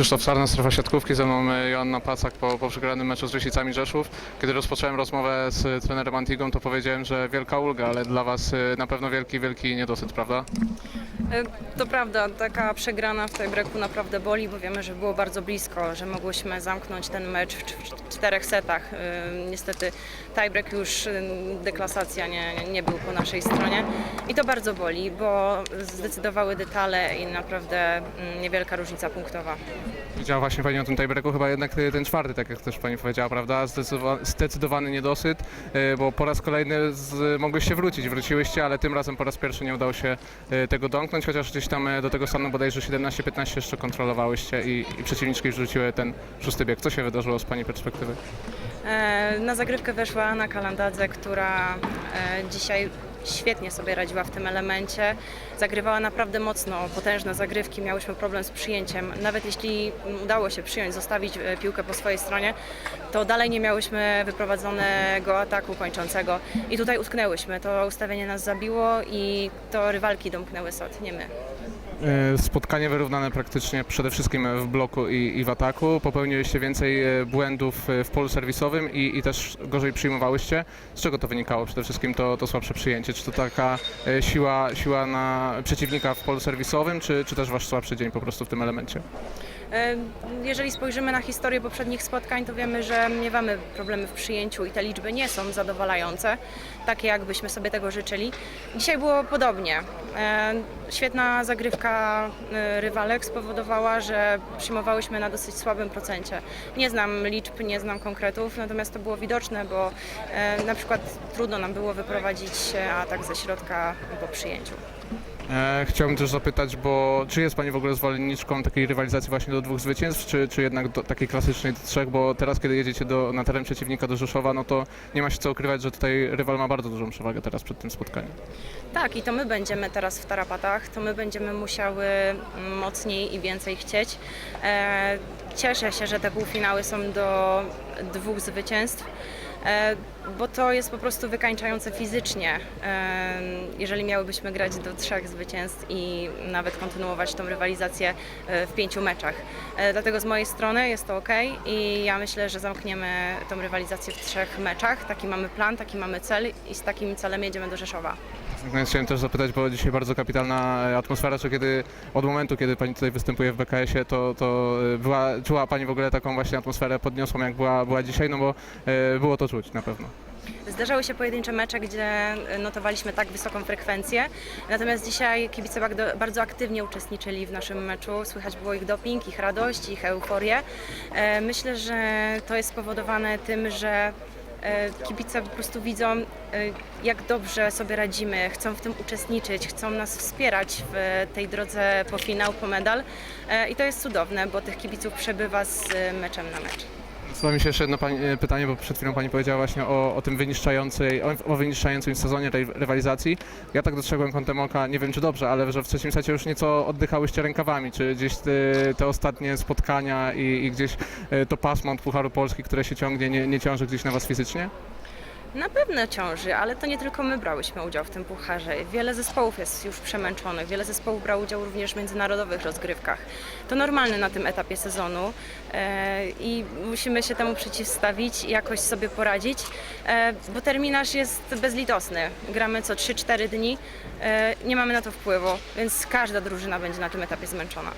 Krzysztof Sarna, strefa siatkówki, ze mną e, Joanna Pacak po, po przegranym meczu z Rysicami Rzeszów. Kiedy rozpocząłem rozmowę z trenerem Antigą, to powiedziałem, że wielka ulga, ale dla Was e, na pewno wielki, wielki niedosyt, prawda? E, To prawda, taka przegrana w tiebreaku naprawdę boli, bo wiemy, że było bardzo blisko, że mogłyśmy zamknąć ten mecz w cz- w czterech setach. E, Niestety tiebreak już, e, deklasacja nie, nie był po naszej stronie i to bardzo boli, bo zdecydowały detale i naprawdę mm, niewielka różnica punktowa. Widziała właśnie Pani o tym tiebreaku, chyba jednak ten czwarty, tak jak też Pani powiedziała, prawda? Zdecydowa- zdecydowany niedosyt, bo po raz kolejny mogłyście wrócić, wróciłyście, ale tym razem po raz pierwszy nie udało się tego domknąć, chociaż gdzieś tam e, do tego stanu bodajże 17-15 jeszcze kontrolowałyście i, i przeciwniczki wrzuciły ten szósty bieg. Co się wydarzyło z Pani perspektywy? E, Na zagrywkę weszła Anna Kalandadze, która e, dzisiaj świetnie sobie radziła w tym elemencie. Zagrywała naprawdę mocno, potężne zagrywki, miałyśmy problem z przyjęciem. Nawet jeśli udało się przyjąć, zostawić e, piłkę po swojej stronie, to dalej nie miałyśmy wyprowadzonego ataku kończącego. I tutaj utknęłyśmy. To ustawienie nas zabiło i to rywalki domknęły sot, nie my. E, Spotkanie wyrównane praktycznie przede wszystkim w bloku i, i w ataku. Popełniłyście więcej e, błędów e, w polu serwisowym i, i też gorzej przyjmowałyście. Z czego to wynikało? Przede wszystkim to, to słabsze przyjęcie. Czy to taka siła, siła na przeciwnika w polu serwisowym, czy, czy też wasz słabszy dzień po prostu w tym elemencie? Jeżeli spojrzymy na historię poprzednich spotkań, to wiemy, że miewamy problemy w przyjęciu i te liczby nie są zadowalające, takie jakbyśmy sobie tego życzyli. Dzisiaj było podobnie. Świetna zagrywka e, rywalek spowodowała, że przyjmowałyśmy na dosyć słabym procencie. Nie znam liczb, nie znam konkretów, natomiast to było widoczne, bo e, na przykład trudno nam było wyprowadzić atak ze środka po przyjęciu. E, chciałbym też zapytać, bo czy jest Pani w ogóle zwolenniczką takiej rywalizacji właśnie do dwóch zwycięstw, czy, czy jednak do takiej klasycznej do trzech, bo teraz kiedy jedziecie do, na teren przeciwnika do Rzeszowa, no to nie ma się co ukrywać, że tutaj rywal ma bardzo dużą przewagę teraz przed tym spotkaniem. Tak, i to my będziemy teraz w tarapatach, to my będziemy musiały mocniej i więcej chcieć. E, Cieszę się, że te półfinały są do dwóch zwycięstw, e, bo to jest po prostu wykańczające fizycznie. Jeżeli miałybyśmy grać do trzech zwycięstw i nawet kontynuować tą rywalizację e, w pięciu meczach. E, Dlatego z mojej strony jest to ok i ja myślę, że zamkniemy tą rywalizację w trzech meczach. Taki mamy plan, taki mamy cel i z takim celem jedziemy do Rzeszowa. Chciałem też zapytać, bo dzisiaj bardzo kapitalna atmosfera, czy kiedy od momentu, kiedy Pani tutaj występuje w BKS-ie, to, to e, była, czuła Pani w ogóle taką właśnie atmosferę podniosłą, jak była, była dzisiaj, no bo było to czuć na pewno. Zdarzały się pojedyncze mecze, gdzie notowaliśmy tak wysoką frekwencję, natomiast dzisiaj kibice bardzo- aktywnie uczestniczyli w naszym meczu. Słychać było ich doping, ich radość, ich euforię. E, Myślę, że to jest spowodowane tym, że e, kibice po prostu widzą, e, jak dobrze sobie radzimy, chcą w tym uczestniczyć, chcą nas wspierać w tej drodze po finał, po medal. I to jest cudowne, bo tych kibiców przebywa z meczem na mecz. Zastanawiam się jeszcze jedno pani, e, pytanie, bo przed chwilą Pani powiedziała właśnie o, o tym wyniszczającej, o, wyniszczającym sezonie tej rywalizacji. Ja tak dostrzegłem kątem oka, nie wiem czy dobrze, ale że w trzecim secie już nieco oddychałyście rękawami. Czy gdzieś te, te ostatnie spotkania i, i gdzieś e, to pasmo od Pucharu Polski, które się ciągnie, nie, nie ciąży gdzieś na Was fizycznie? Na pewno ciąży, ale to nie tylko my brałyśmy udział w tym pucharze. Wiele zespołów jest już przemęczonych, wiele zespołów brało udział również w międzynarodowych rozgrywkach. To normalne na tym etapie sezonu e, i musimy się temu przeciwstawić i jakoś sobie poradzić, e, bo terminarz jest bezlitosny. Gramy co 3-4 dni, e, nie mamy na to wpływu, więc każda drużyna będzie na tym etapie zmęczona.